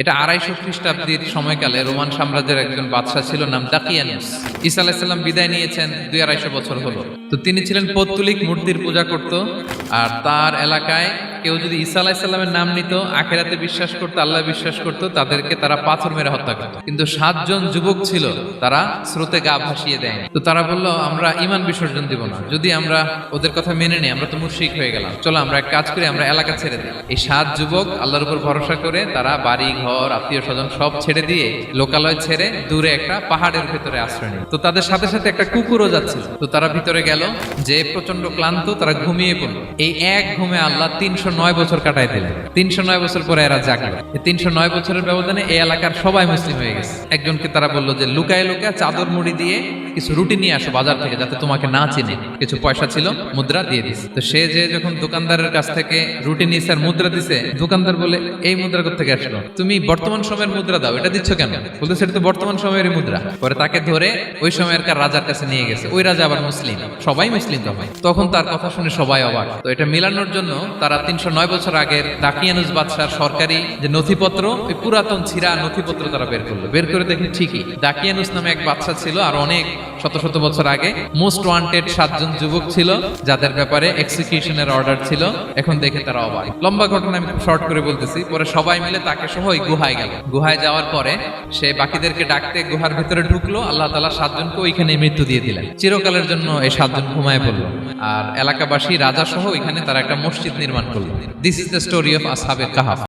এটা আড়াইশো খ্রিস্টাব্দীর সময়কালে রোমান সাম্রাজ্যের একজন বাদশাহ ছিল নাম দাকিয়ানুস। ইসা আলাহিসাল্লাম বিদায় নিয়েছেন দুই আড়াইশো বছর হলো। তো তিনি ছিলেন পৌত্তলিক মূর্তির পূজা করত। আর তার এলাকায় কেউ যদি ঈসা আলাইসাল্লামের নাম নিত, আখেরাতে বিশ্বাস করতো, আল্লাহ বিশ্বাস করতো, তাদেরকে তারা পাথর মেরে হত্যা করতো। কিন্তু সাতজন যুবক ছিল, তারা স্রোতে গা ভাসিয়ে দেয় তো তারা বলল, আমরা ইমান বিসর্জন দিব না। যদি আমরা ওদের কথা মেনে নিই, আমরা তো মুশরিক হয়ে গেলাম। চলো আমরা এক কাজ করি, আমরা এলাকা ছেড়ে দিই। এই সাত যুবক আল্লাহর উপর ভরসা করে তারা বাড়ি, ঘর আত্মীয় স্বজন সব ছেড়ে দিয়ে লোকালয় ছেড়ে দূরে একটা পাহাড়ের ভেতরে আশ্রয় নেয় তো তাদের সাথে সাথে একটা কুকুরও যাচ্ছিল। তো তারা ভিতরে গেল, যে প্রচণ্ড ক্লান্ত, তারা ঘুমিয়ে পড়ল। এই এক ঘুমে আল্লাহ তিনশো নয় বছর কাটাই দিলেন। তিনশো নয় বছর পরে এরা জাগলো। তিনশো নয় বছরের ব্যবধানে এই এলাকার সবাই মুসলিম হয়ে গেছে। একজনকে তারা বলল যে, লুকায় লুকায় চাদর মুড়ি দিয়ে কিছু রুটি নিয়ে আসো বাজার থেকে যাতে তোমাকে না চিনে। কিছু পয়সা ছিল, মুদ্রা দিয়ে দিছে। তো সে যে যখন দোকানদারের কাছ থেকে রুটি নিয়ে স্যার মুদ্রা দিছে, দোকানদার বলে, এই মুদ্রা থেকে আসলো? তুমি বর্তমান সময়ের মুদ্রা দাও, এটা দিচ্ছ কেন? বলতে সেটা তো বর্তমান সময়ের মুদ্রা। পরে তাকে ধরে ওই সময়কার রাজার কাছে নিয়ে গেছে। ওই রাজা আবার মুসলিম, সবাই মুসলিম তখন। তখন তার কথা শুনে সবাই অবাক। তো এটা মেলানোর জন্য তারা তিনশো নয় বছর আগের দাকিয়ানুস বাদশার সরকারি যে নথিপত্র, ওই পুরাতন ছিঁড়া নথিপত্র তারা বের করল। বের করে দেখি ঠিকই। দাকিয়ানুস নামে এক বাদশা ছিল, আর অনেক শত শত বছর আগে মোস্ট ওয়ান্টেড সাতজন যুবক ছিল, যাদের ব্যাপারে এক্সিকিউশনের অর্ডার ছিল। এখন দেখে তারা অবাক। লম্বা ঘটনা আমি শর্ট করে বলতেছি, পরে সবাই মিলে তাকে সহ ওই গুহায় গেল। গুহায় যাওয়ার পরে সে বাকিদেরকে ডাকতে গুহার ভিতরে ঢুকলো, আল্লাহ তালা সাতজনকে ওইখানে মৃত্যু দিয়ে দিলেন। চিরকালের জন্য এই সাতজন ঘুমায় পড়ল। আর এলাকাবাসী রাজা সহ ওইখানে তারা একটা মসজিদ নির্মাণ করল। This is the story of আসহাবের কাহাফ